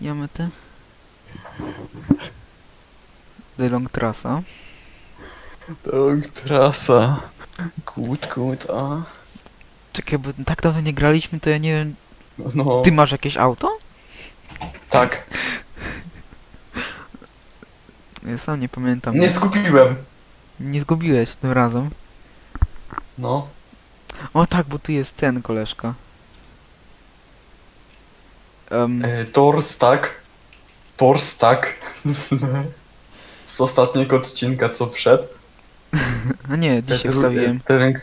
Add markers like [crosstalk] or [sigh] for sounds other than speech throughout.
Jamy ty? The Long Trasa. Tak, trasa. Gut, gut, a. Czekaj, bo tak dawno nie graliśmy, to ja nie wiem... No, Ty masz jakieś auto? tak. Ja sam nie pamiętam. Nie skupiłem. Nie zgubiłeś tym razem. No. O tak, bo tu jest ten koleżka. Um, E, Torstak. Torstak. [laughs] Z ostatniego odcinka, co wszedł. a [laughs] nie, dzisiaj wstawiłem. te ręk-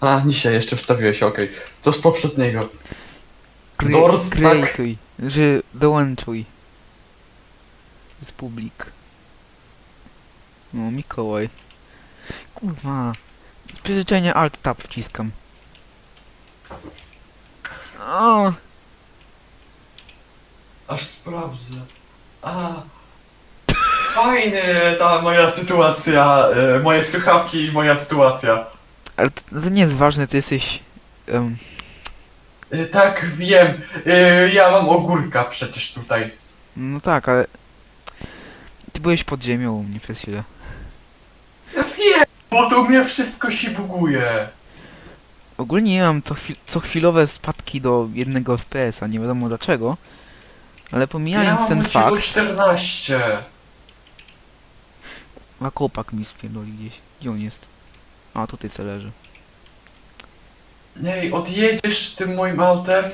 A, dzisiaj jeszcze wstawiłeś, okej. To z poprzedniego. Kre-. Creatuj, że dołączuj. Z publik. No, Mikołaj. Kurwa. Z przyzwyczajenia Alt Tab wciskam. O, Aż sprawdzę. A. Fajnie ta moja sytuacja, e, moje słuchawki i moja sytuacja. ale to, to nie jest ważne, ty jesteś... Um, E, tak, wiem. E, ja mam ogórka przecież tutaj. no tak, ale... Ty byłeś pod ziemią u mnie przez chwilę. Ja wiem, bo tu mnie wszystko się buguje. Ogólnie ja mam co, chwil co chwilowe spadki do jednego FPS-a, nie wiadomo dlaczego. Ale Ja pomijając ten fakt... 14. A kopak mi spierdoli gdzieś. Gdzie on jest? A, tutaj co leży. Ej, odjedziesz tym moim autem?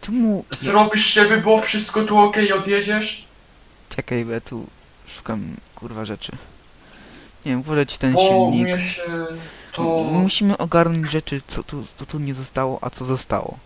Czemu... Zrobisz, żeby było wszystko tu ok, odjedziesz? Czekaj, bo ja tu szukam kurwa rzeczy. Nie wiem, włożę ci ten Bo silnik. mnie się to... Musimy ogarnąć rzeczy, co tu, co tu nie zostało, a co zostało.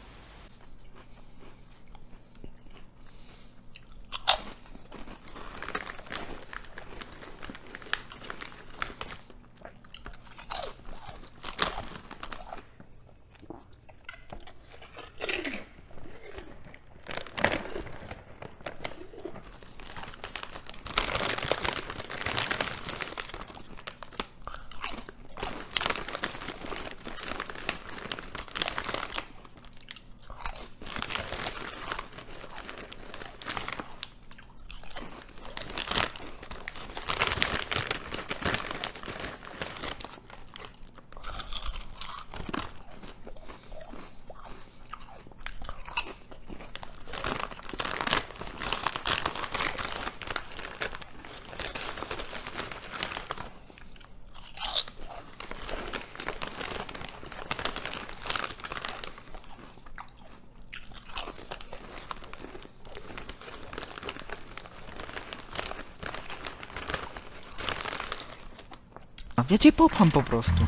Ja cię popcham po prostu.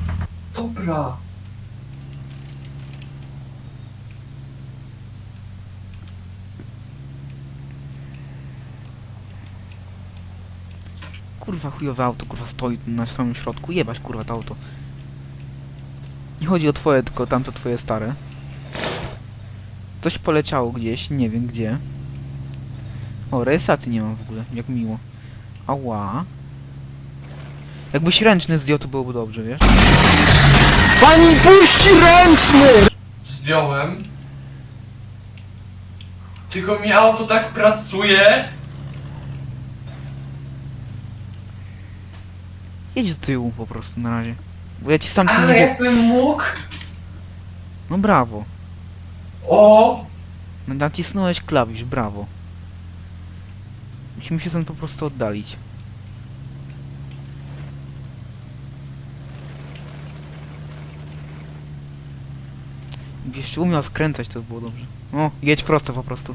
Dobra. Kurwa chujowe auto, kurwa stoi na samym środku. Jebać kurwa to auto. Nie chodzi o twoje, tylko tamto twoje stare. Coś poleciało gdzieś, nie wiem gdzie. O, rejestracji nie mam w ogóle, jak miło. Ała. Jakbyś ręczny zdjął, to byłoby dobrze, wiesz? Pani puści ręczny! Zdjąłem. Tylko mi auto tak pracuje. Jedź do tyłu po prostu na razie. Bo ja ci sam Ale nie... jakbym mógł... No brawo. O! No, Nacisnąłeś klawisz, brawo. Musimy się stąd po prostu oddalić. Jeszcze umiał skręcać, to by było dobrze. O, jedź prosto po prostu.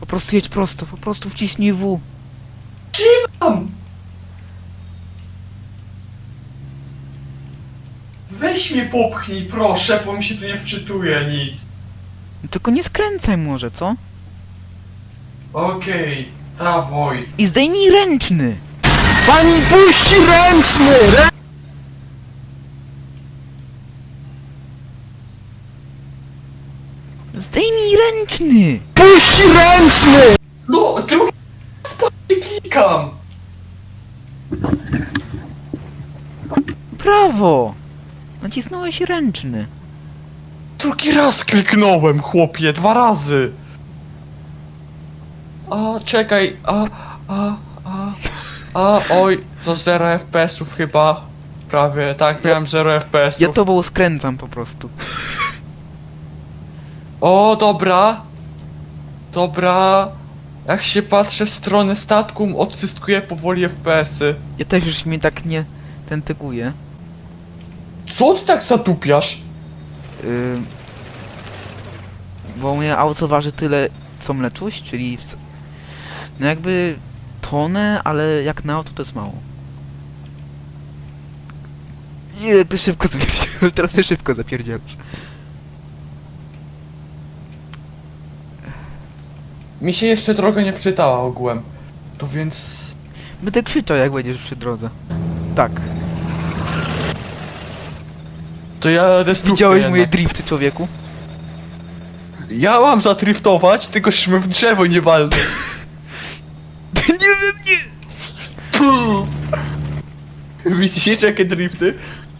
Po prostu jedź prosto, po prostu wciśnij W. Tam! Weź mnie popchnij, proszę, bo mi się tu nie wczytuje nic. No Tylko nie skręcaj może, co? Okej, dawaj. I zdejmij ręczny! Pani puści ręczny! Rę... Zdejmij ręczny! Puści ręczny! No, drugi raz klikam. Brawo! Nacisnąłeś ręczny. drugi raz kliknąłem, chłopie, dwa razy. A, czekaj, a, a, a, a, oj, to 0 FPS-ów chyba. Prawie, tak, miałem 0 FPS-ów. Ja tobą skręcam po prostu. O, dobra. Dobra. Jak się patrzę w stronę statku, odzyskuję powoli FPS-y. Ja też już mnie tak nie tentyguje. Co ty tak zatupiasz? Yy, bo moje auto waży tyle co mleczuś, czyli w, no jakby tonę, ale jak na auto to jest mało. Nie, ty szybko zapierdzielasz, teraz ty szybko zapierdzielasz. Mi się jeszcze droga nie wczytała ogółem. To więc... Będę krzyczał jak będziesz przy drodze. Tak. To ja stówkę Widziałeś moje drifty, człowieku? Ja mam zatriftować, tylko żebym w drzewo nie walnął. [laughs] nie wiem, nie! Puf. Widzisz jakie drifty?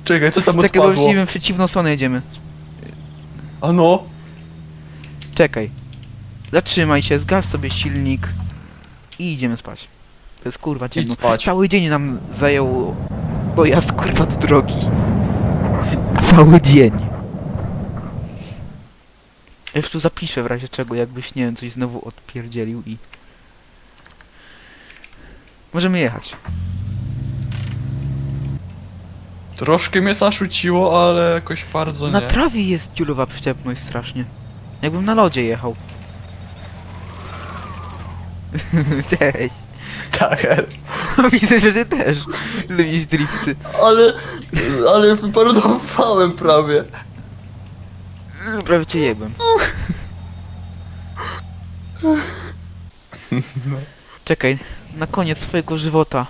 Czekaj, co tam Czekaj, bo odpadło? już w przeciwną stronę jedziemy. A no. Czekaj. Zatrzymaj się, zgasz sobie silnik i idziemy spać. To jest kurwa ciemno. spać. Cały dzień nam zajął dojazd kurwa do drogi. Cały dzień. Ja już tu zapiszę w razie czego, jakbyś nie wiem, coś znowu odpierdzielił i... Możemy jechać. Troszkę mnie zaszuciło, ale jakoś bardzo Na nie. trawie jest dziulowa przyczepność strasznie. Jakbym na lodzie jechał. [laughs] Cześć. Tak, [laughs] Widzę, że ty też lubisz drifty. Ale, ale wyparodowałem prawie. Prawie cię jebem. [laughs] Czekaj, na koniec swojego żywota.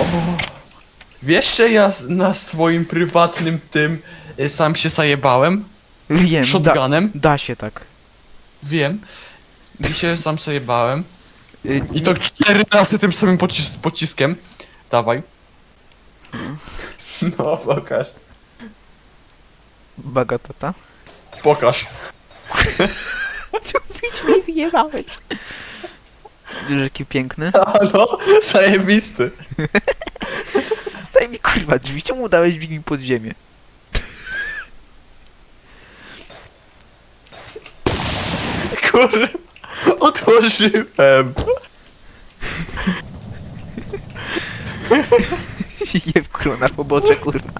O. Wiesz, że ja na swoim prywatnym tym y, sam się zajebałem? Wiem, da, Shotgunem? da się tak. Wiem. I się sam zajebałem. Y, I to cztery razy tym samym pocis pociskiem. Dawaj. [laughs] No, pokaż. Bagatata. Pokaż. [laughs] Ty mi wyjebałeś. Wiesz, jaki piękny? [laughs] A no, zajebisty. Daj mi kurwa drzwi, czemu dałeś mi pod ziemię? Kur... Otworzyłem. [laughs] Jeb kurwa na pobocze kurwa.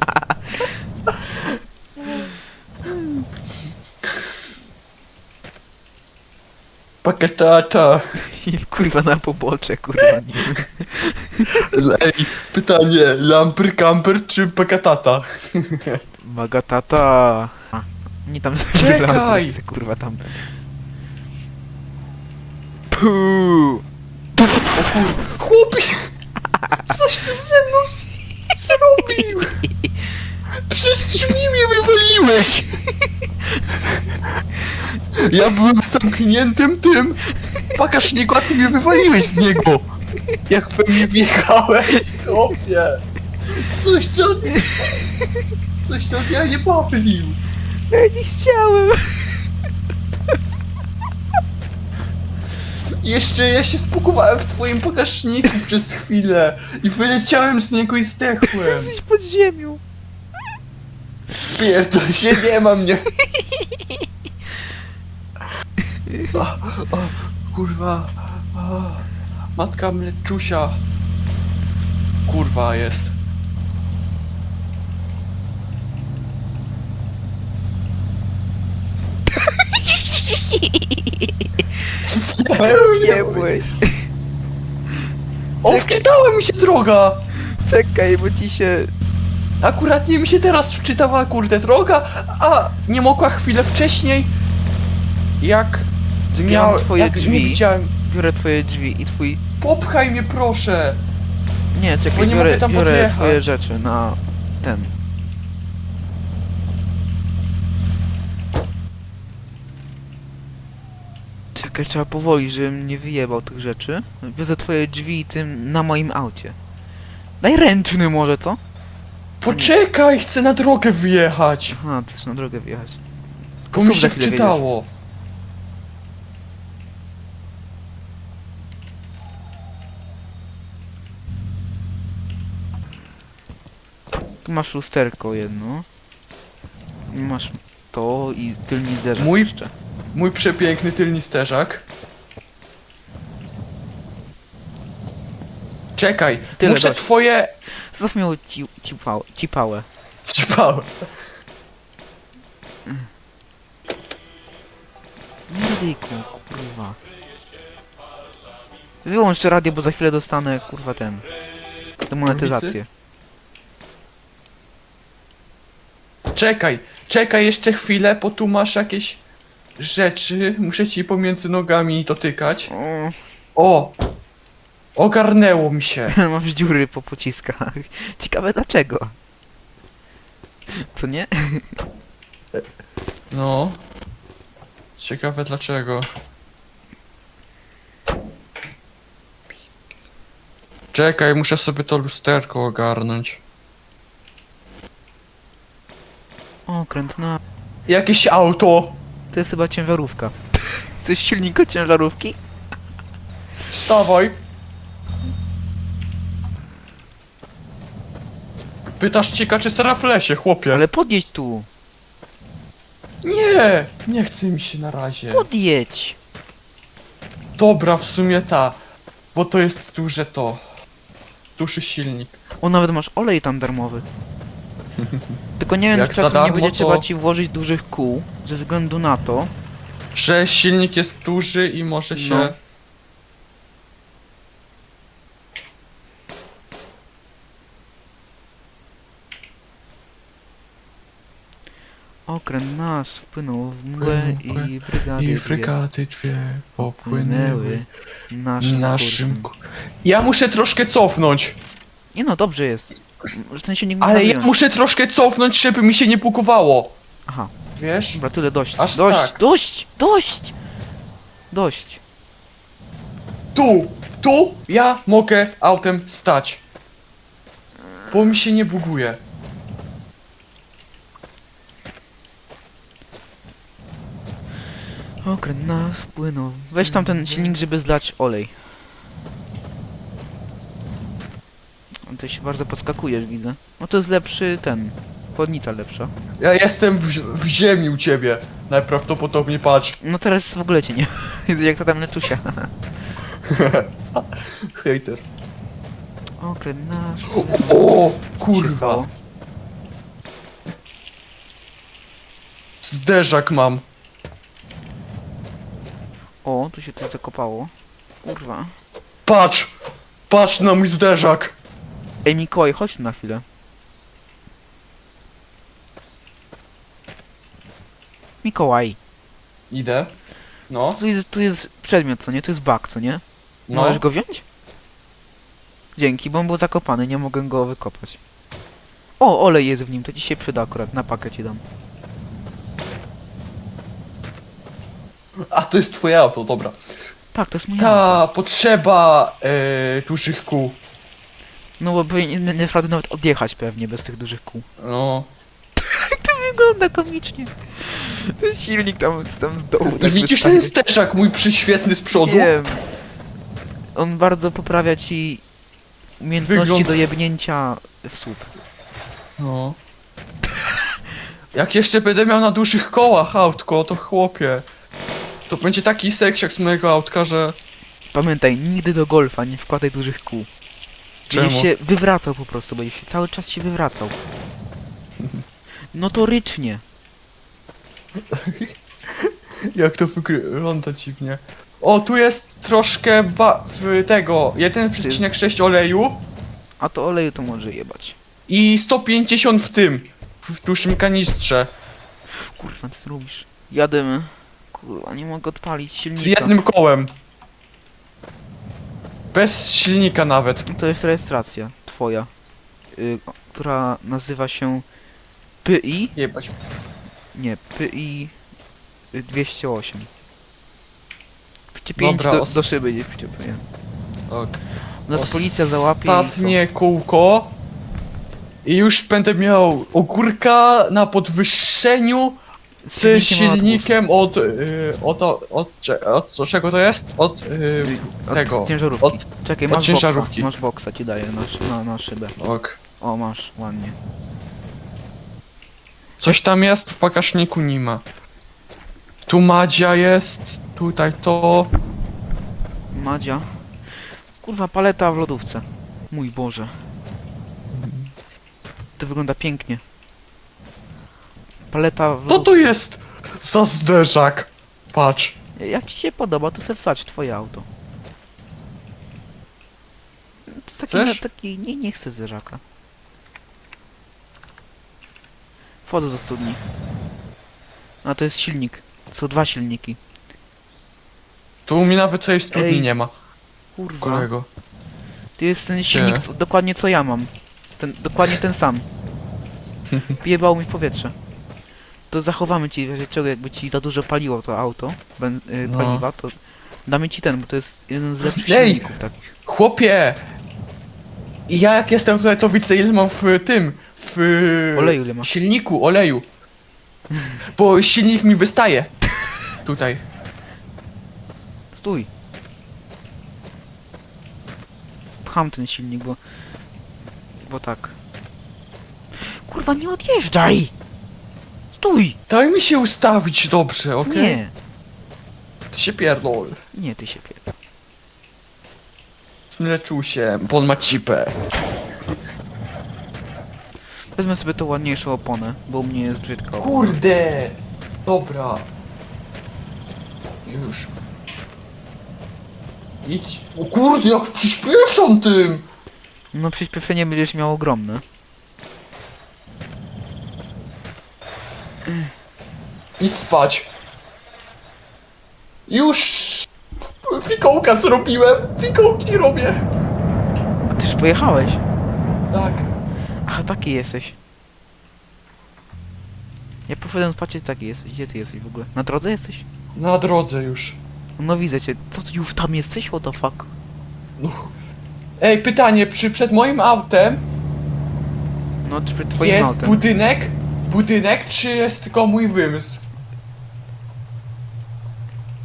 Paketata. Jeb [laughs] kurwa na pobocze kurwa. Nie. Ej, pytanie, lamper, camper czy Paketata. Bagatata. A, nie tam Czekaj! wylazłeś, kurwa tam. Chłopie! Coś ty ze mną zrobił! Przez drzwi mnie wywaliłeś! Ja byłem zamkniętym tym. Bagażniku, a ty mnie wywaliłeś z niego! Jak we mnie wjechałeś, chłopie! Coś co... Coś to ja nie bawił! Ja nie chciałem. Jeszcze ja się spukowałem w twoim bagażniku przez chwilę i wyleciałem z niego i zdechłem! Jesteś pod ziemią. Pierdol się, nie ma mnie. [laughs] O, o, kurwa. O, matka mleczusia. Kurwa jest. [laughs] Jebłeś. O, wczytała mi się droga! Czekaj, bo ci się... Akurat nie mi się teraz wczytała kurde droga, a nie mogła chwilę wcześniej. Jak Miał twoje jak Nie drzwi. widziałem. Biorę twoje drzwi i twój... Popchaj mnie proszę! Nie, Bo czekaj, nie biorę, mogę tam biorę podjechać. twoje rzeczy na ten. Czekaj, trzeba powoli, żebym nie wyjebał tych rzeczy. Wiozę twoje drzwi i tym na moim aucie. Daj ręczny może, co? Poczekaj, chcę na drogę wyjechać. Aha, chcesz na drogę wjechać. Bo mi się chwilę wczytało. Tu masz lusterko jedno. Masz to i tylni zderzak Mój- jeszcze. Mój przepiękny tylni sterzak. Czekaj, Tyle muszę twoje... Zostaw mi ci, ci, pał, ci pałę. Kurwa. Wyłącz radio, bo za chwilę dostanę, kurwa, ten... Demonetyzację. Czekaj, czekaj jeszcze chwilę, bo tu masz jakieś rzeczy. Muszę ci pomiędzy nogami dotykać. O, O! Ogarnęło mi się. [laughs] masz dziury po pociskach. Ciekawe dlaczego. Co nie? No. Ciekawe dlaczego. Czekaj, muszę sobie to lusterko ogarnąć. Okręt na... Jakieś auto! To jest chyba ciężarówka. [laughs] Coś silnik od ciężarówki? Stawaj! Pytasz cieka czy sera w lesie, chłopie? Ale podjedź tu! Nie! Nie chce mi się na razie. Podjedź! Dobra, w sumie ta. Bo to jest duże to. Duży silnik. O, nawet masz olej tam darmowy. [laughs] Tylko nie wiem, Jak czy za czasem nie darmo, będzie to- trzeba ci włożyć dużych kół, ze względu na to, Że silnik jest duży i może się... No. okręt nasz wpłynął w mgłę Wpłynął w i brygady I dwie frygaty dwie płynęły popłynęły naszym, naszym... ku- Ja muszę troszkę cofnąć. Nie no, dobrze jest. W sensie nie Ale ja muszę troszkę cofnąć, żeby mi się nie bukowało. Aha, Wiesz? dobra, tyle, dość. Aż dość, tak. dość, dość! Dość. Tu! Tu ja mogę autem stać. Bo mi się nie buguje. Okręt nas wpłynął. Weź tam ten silnik, żeby zlać olej. No Ty się bardzo podskakujesz, widzę. No to jest lepszy ten. Chłodnica lepsza. Ja jestem w, w ziemi u ciebie. Najprawdopodobniej patrz. No teraz w ogóle cię nie. [laughs] Widzę jak to tam leczusia. [laughs] Hater. Okręt nasz. O, kurwa. Zderzak mam. O, tu się coś zakopało. Kurwa. Patrz! Patrz na mój zderzak. Ej Mikołaj, chodź tu na chwilę. Mikołaj. Idę. No, Tu jest, tu jest przedmiot, co nie? To jest bak, co nie? no. Możesz go wziąć? Dzięki, bo on był zakopany, nie mogę go wykopać. O, olej jest w nim, to ci się przyda akurat, na pakę ci dam. A to jest twoje auto, dobra. Tak, to jest moje auto. Ta potrzeba e, dużych kół. No bo powinien nie- naprawdę nawet odjechać pewnie bez tych dużych kół. No. [laughs] To wygląda komicznie. Ten silnik tam, tam z dołu. I widzisz ten zderzak mój przyświetny z przodu? Wiem. On bardzo poprawia ci umiejętności Wygląd- do jebnięcia w słup. No. Jak jeszcze będę miał na dużych kołach autko, to chłopie. To będzie taki seksiak z mojego autka, że... Pamiętaj, nigdy do golfa nie wkładaj dużych kół. Czemu? Będziesz się wywracał po prostu, będziesz się cały czas się wywracał. [laughs] Notorycznie. [laughs] Jak to wygląda dziwnie. O, tu jest troszkę ba... w tego... 1,6 oleju A to oleju to może jebać. i 150 w tym. W dużym kanistrze. Kurwa, co zrobisz? Jademy. Kurwa, nie mogę odpalić Z silnika. jednym kołem. Bez silnika nawet. To jest rejestracja twoja, y, która nazywa się PI, Jebać. nie, PI 208. Przyczepięć Dobra, do, os- do szyby gdzieś przyczepię. Ok. Nas policja załapie i Ostatnie kółko. I już będę miał ogórka na podwyższeniu z Silnikiem od, y, od, od, od, cze- od, co- czego to jest? Od, y, Od tego. ciężarówki. Od, Czekaj, od masz ciężarówki. boksa. Masz boksa, ci daję na, na, na szybę. ok. O, masz, ładnie. Coś tam jest, w bagażniku nie ma. Tu Madzia jest, tutaj to. Madzia. Kurwa, paleta w lodówce. Mój Boże. To wygląda pięknie. Paleta w Co lodówce. to jest za zderzak? Patrz. Jak ci się podoba, to se wsadź w twoje auto. To taki, Chcesz? taki nie, nie chcę zderzaka. Wchodzę do studni. A to jest silnik. Są dwa silniki. Tu mnie nawet tej studni Ej. nie ma, Kurwa. kolego. To jest ten silnik co, dokładnie co ja mam. Ten, dokładnie ten sam. [laughs] Wyjebał mi w powietrze. To zachowamy ci, w razie czego jakby ci za dużo paliło to auto, ben, y, No. paliwa, to damy ci ten, bo to jest jeden z lepszych Ej! silników takich. Chłopie! Ja jak jestem tutaj, to widzę ile mam w tym, w Oleju ile masz? silniku, oleju. Bo silnik mi wystaje. Tutaj. Stój. Pcham ten silnik, bo... Bo tak. Kurwa, nie odjeżdżaj! Stój! Daj mi się ustawić dobrze, okej? Nie, Ty się pierdol. nie, ty się pier... Zmleczył się, bo on ma cipę. Wezmę sobie tą ładniejszą oponę, bo u mnie jest brzydka opona. Kurde! Dobra. Już. Idź. O kurde, jak przyspieszam tym! No przyspieszenie będziesz miał ogromne. Idź spać. Już! Fikołka zrobiłem! Fikołki robię! A ty już pojechałeś? Tak. Aha, taki jesteś. Ja poszedłem patrzeć, taki jesteś. Gdzie ty jesteś w ogóle? Na drodze jesteś? Na drodze już. No widzę cię. Co ty już tam jesteś? What the fuck? No. Ej, pytanie, czy przed moim autem No, czy przed twoim jest autem. budynek? Budynek, czy jest tylko mój wymysł?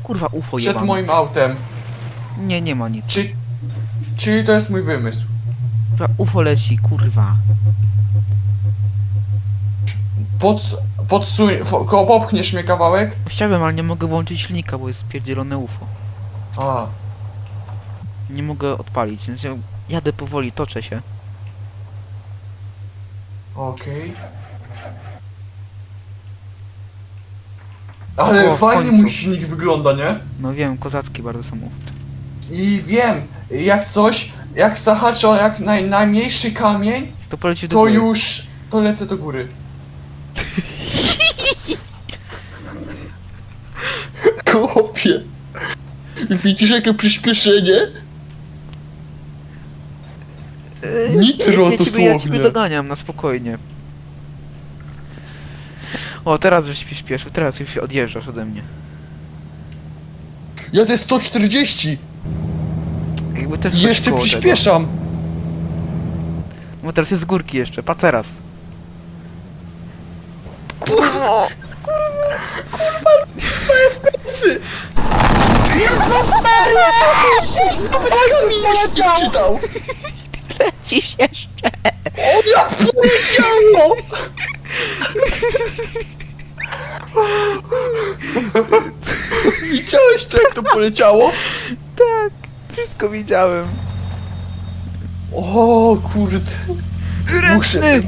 Kurwa, UFO Przed jebane. moim autem. Nie, nie ma nic. Czy... Czyli to jest mój wymysł? Kurwa, UFO leci, kurwa. Pod... Podsuń... fo- ko- Popchniesz mnie kawałek? Chciałbym, ale nie mogę włączyć silnika, bo jest spierdzielone UFO. A. Nie mogę odpalić. Znaczy, jadę powoli, toczę się. Okej. Ale O, w fajnie końcu. mój silnik wygląda, nie? No wiem, kozacki bardzo samochód. I wiem, jak coś, jak zahaczę o jak naj, najmniejszy kamień, To poleci do to góry. już, to lecę do góry. [laughs] Chłopie, widzisz jakie przyspieszenie? Eee, Nitro ja, ja, ciebie, ja ciebie dosłownie. doganiam na spokojnie. O, teraz żeś się śpieszył, teraz już się odjeżdżasz ode mnie. Jadę 140 Jakby też i coś jeszcze koło przyspieszam. Tego. Bo teraz jest z górki jeszcze, pa teraz. Kurwa! Psy! Nawet kamień nie wczytał! Lecisz jeszcze! On jak poleciało! Widziałeś to jak to poleciało? Tak, wszystko widziałem. O kurde. Muszę Ręczny!